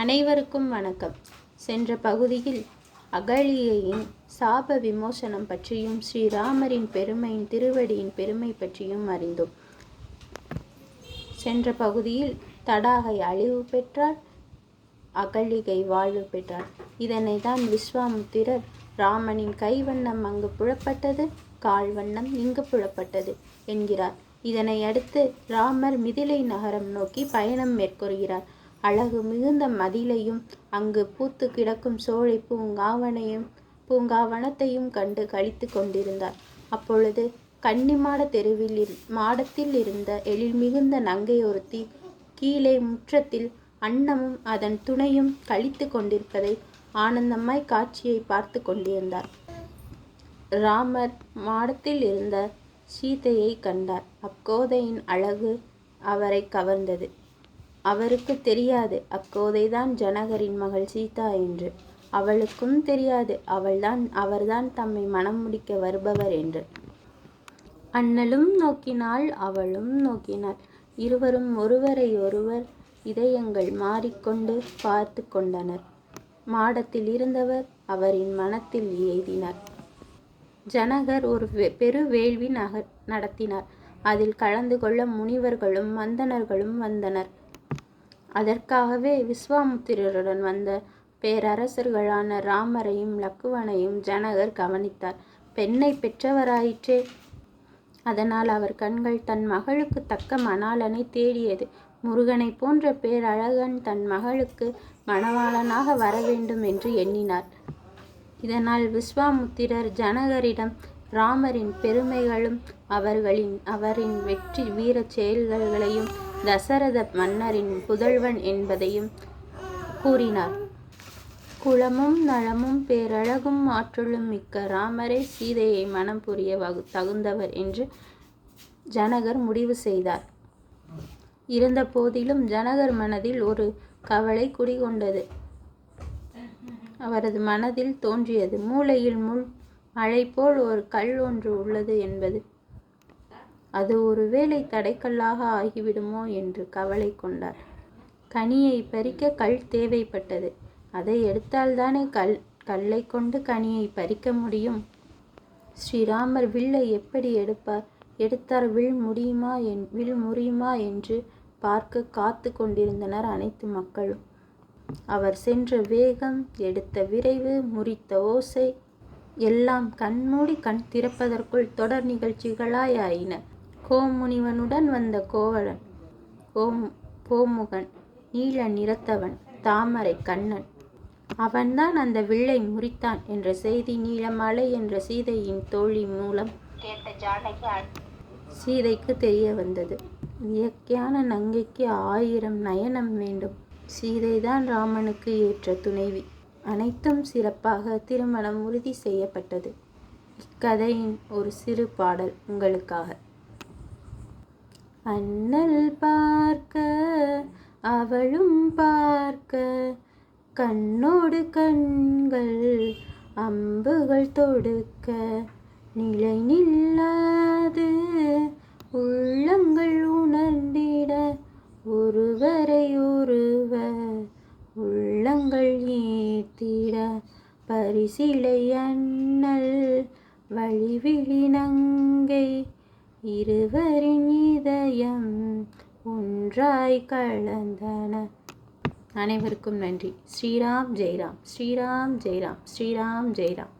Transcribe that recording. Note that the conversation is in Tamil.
அனைவருக்கும் வணக்கம். சென்ற பகுதியில் அகழியையின் சாப விமோசனம் பற்றியும் ஸ்ரீராமரின் பெருமையின் திருவடியின் பெருமை பற்றியும் அறிந்தோம். சென்ற பகுதியில் தடாகை அழிவு பெற்றார் அகழிகை வாழ்வு பெற்றார். இதனை தான் விஸ்வாமுத்திரர் ராமனின் கைவண்ணம் அங்கு புலப்பட்டது கால்வண்ணம் இங்கு புலப்பட்டது என்கிறார். இதனை அடுத்து ராமர் மிதிலை நகரம் நோக்கி பயணம் மேற்கொள்கிறார். அழகு மிகுந்த மதிலையும் அங்கு பூத்து கிடக்கும் சோலை பூங்காவனையும் பூங்காவனத்தையும் கண்டு கழித்து கொண்டிருந்தார். அப்பொழுது கன்னிமாட தெருவில் மாடத்தில் இருந்த எழில் மிகுந்த நங்கை ஒருத்தி கீழே முற்றத்தில் அன்னமும் அதன் துணையும் கழித்து கொண்டிருப்பதை ஆனந்தமாய் காட்சியை பார்த்து கொண்டிருந்தார். ராமர் மாடத்தில் இருந்த சீதையை கண்டார். அக்கோதையின் அழகு அவரை கவர்ந்தது. அவருக்கு தெரியாது. அக்கோதைதான் ஜனகரின் மகள் சீதா என்று. அவளுக்கும் தெரியாது. அவள்தான் அவர்தான் தம்மை மணம் முடிக்க வருபவர் என்று. அண்ணலும் நோக்கினாள் அவளும் நோக்கினாள். இருவரும் ஒருவரை ஒருவர் இதயங்கள் மாறிக்கொண்டு பார்த்து கொண்டனர். மாடத்தில் இருந்தவர் அவரின் மனத்தில் எய்தினார் ஜனகர் ஒரு பெரு வேள்வி நக நடத்தினார். அதில் கலந்து கொள்ள முனிவர்களும் மந்தனர்களும் வந்தனர். அதற்காகவே விஸ்வாமுத்திரருடன் வந்த பேரரசர்களான ராமரையும் லக்குவனையும் ஜனகர் கவனித்தார். பெண்ணை பெற்றவராயிற்றே. அதனால் அவர் கண்கள் தன் மகளுக்கு தக்க மணாளனை தேடியது. முருகனை போன்ற பேரழகன் தன் மகளுக்கு மணவாளனாக வர வேண்டும் என்று எண்ணினார். இதனால் விஸ்வாமுத்திரர் ஜனகரிடம் ராமரின் பெருமைகளும் அவர்களின் அவரின் வெற்றி வீரச் செயல்களையும் தசரத மன்னரின் புதல்வன் என்பதையும் கூறினார். குலமும் நலமும் பேரழகும் ஆற்றலும் மிக்க ராமரே சீதையை மனம் புரிய வகு தகுந்தவர் என்று ஜனகர் முடிவு செய்தார். இருந்த போதிலும் ஜனகர் மனதில் ஒரு கவலை குடிகொண்டது. அவரது மனதில் தோன்றியது. மூளையில் முள் மழை போல் ஒரு கல் ஒன்று உள்ளது என்பது அது ஒருவேளை தடைக்கல்லாக ஆகிவிடுமோ என்று கவலை கொண்டார். கனியை பறிக்க கல் தேவைப்பட்டது. அதை எடுத்தால்தானே கல் கல்லை கொண்டு கனியை பறிக்க முடியும்? ஸ்ரீராமர் வில்லை எப்படி எடுப்பார்? எடுத்தார் வில் முடியுமா என் வில் முறியுமா என்று பார்க்க காத்து கொண்டிருந்தனர் அனைத்து மக்களும். அவர் சென்ற வேகம் எடுத்த விரைவு முறித்த ஓசை எல்லாம் கண்மூடி கண் திறப்பதற்குள் தொடர் நிகழ்ச்சிகளாய் ஆயின. கோமுனிவனுடன் வந்த கோவலன் கோம் கோமுகன் நீல நிறத்தவன் தாமரை கண்ணன். அவன்தான் அந்த வில்லை முறித்தான் என்ற செய்தி நீலமலை என்ற சீதையின் தோழி மூலம் கேட்ட ஜானகி சீதைக்கு தெரிய வந்தது. இயற்கையான நங்கைக்கு ஆயிரம் நயனம் வேண்டும். சீதைதான் ராமனுக்கு ஏற்ற துணைவி. அனைத்தும் சிறப்பாக திருமணம் உறுதி செய்யப்பட்டது. இக்கதையின் ஒரு சிறு பாடல் உங்களுக்காக. அண்ணல் பார்க்க அவளும் பார்க்க கண்ணோடு கண்கள் அம்புகள் தொடுக்க நிலை நில்லாது உள்ளங்கள் உணர்ந்திட ஒருவரை ஒருவர் உள்ளங்கள் ஏத்திட பரிசிலை அண்ணல் வழிவிழினங்கை இருவரின் இதயம் ஒன்றாய் கலந்தன. அனைவருக்கும் நன்றி. ஸ்ரீராம் ஜெய்ராம். ஸ்ரீராம் ஜெய்ராம். ஸ்ரீராம் ஜெய்ராம்.